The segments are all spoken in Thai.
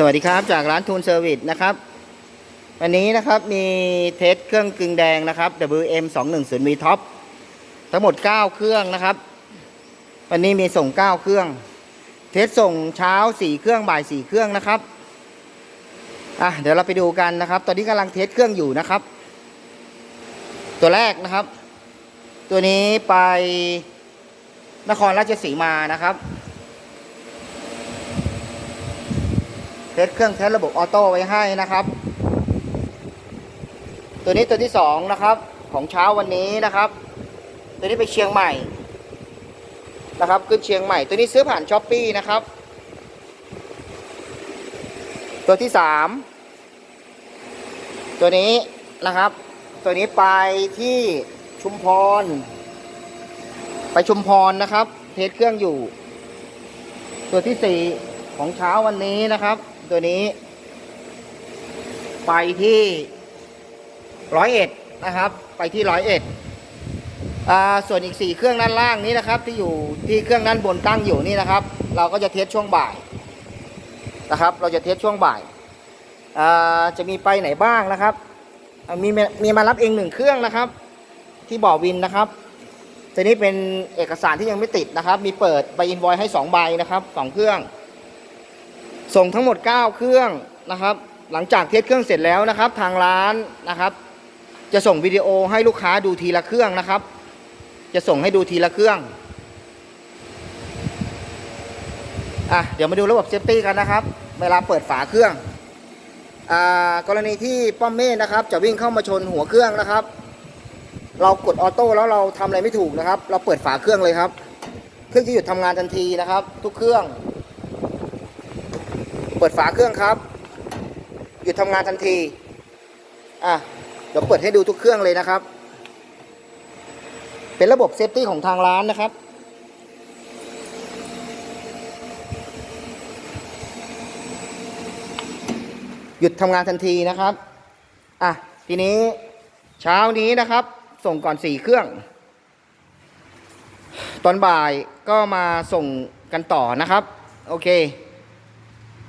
สวัสดีครับจากร้านทูนเซอร์วิสนะครับ วันนี้นะครับมีเทสเครื่องกึ่งแดงนะครับ WM 2 1 0 V Top ทั้งหมด 9 เครื่องนะครับ วันนี้มีส่ง 9 เครื่อง เทสส่งเช้า 4 เครื่องบ่าย 4 เครื่องนะครับอะเดี๋ยวเราไปดูกันนะครับ ตอนนี้กำลังเทสเครื่องอยู่นะครับ ตัวแรกนะครับ ตัวนี้ไปนครราชสีมานะครับ ทสเครื่องเทสระบบออโต้ไว้ให้นะครับ ตัวนี้ตัวที่สองนะครับ ของเช้าวันนี้นะครับ ตัวนี้ไปเชียงใหม่นะครับขึ้นเชียงใหม่ ตัวนี้ซื้อผ่านช้อปปีนะครับ ตัวที่สามตัวนี้นะครับ ตัวนี้ไปที่ชุมพร ไปชุมพรนะครับ เทสเครื่องอยู่ ตัวที่สี่ ของเช้าวันนี้นะครับ ตัวนี้ ไปที่ร้อยเอ็ดนะครับ ไปที่ร้อยเอ็ดส่วนอีกสี่เครื่องด้านล่างนี้นะครับ ที่อยู่ที่เครื่องด้านบนตั้งอยู่นี่นะครับ เราก็จะเทสช่วงบ่ายนะครับ เราจะเทสช่วงบ่ายาจะมีไปไหนบ้างนะครับมีมีมารับเองหนึ่งเครื่องนะครับ ที่บ่อวินนะครับตัวนี้เป็นเอกสารที่ยังไม่ติดนะครับ มีเปิดใบอินวอยให้2ใบนะครับ2เครื่อง ส่งทั้งหมด 9 เครื่องนะครับ หลังจากเทสเครื่องเสร็จแล้วนะครับ ทางร้านนะครับ จะส่งวิดีโอให้ลูกค้าดูทีละเครื่องนะครับ จะส่งให้ดูทีละเครื่องอะเดี๋ยวมาดูระบบเซฟตี้กันนะครับ เวลาเปิดฝาเครื่องอ่ากรณีที่ป้อมเมฆนะครับ จะวิ่งเข้ามาชนหัวเครื่องนะครับ เรากดออโต้แล้วเราทำอะไรไม่ถูกนะครับ เราเปิดฝาเครื่องเลยครับ เครื่องจะหยุดทำงานทันทีนะครับ ทุกเครื่อง เปิดฝาเครื่องครับ หยุดทำงานทันที อะ เดี๋ยวเปิดให้ดูทุกเครื่องเลยนะครับ เป็นระบบเซฟตี้ของทางร้านนะครับ หยุดทำงานทันทีนะครับ อะ ทีนี้เช้านี้นะครับ ส่งก่อนสี่เครื่อง ตอนบ่ายก็มาส่งกันต่อนะครับ โอเค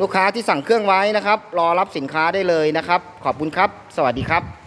ลูกค้าที่สั่งเครื่องไว้นะครับ รอรับสินค้าได้เลยนะครับ ขอบคุณครับ สวัสดีครับ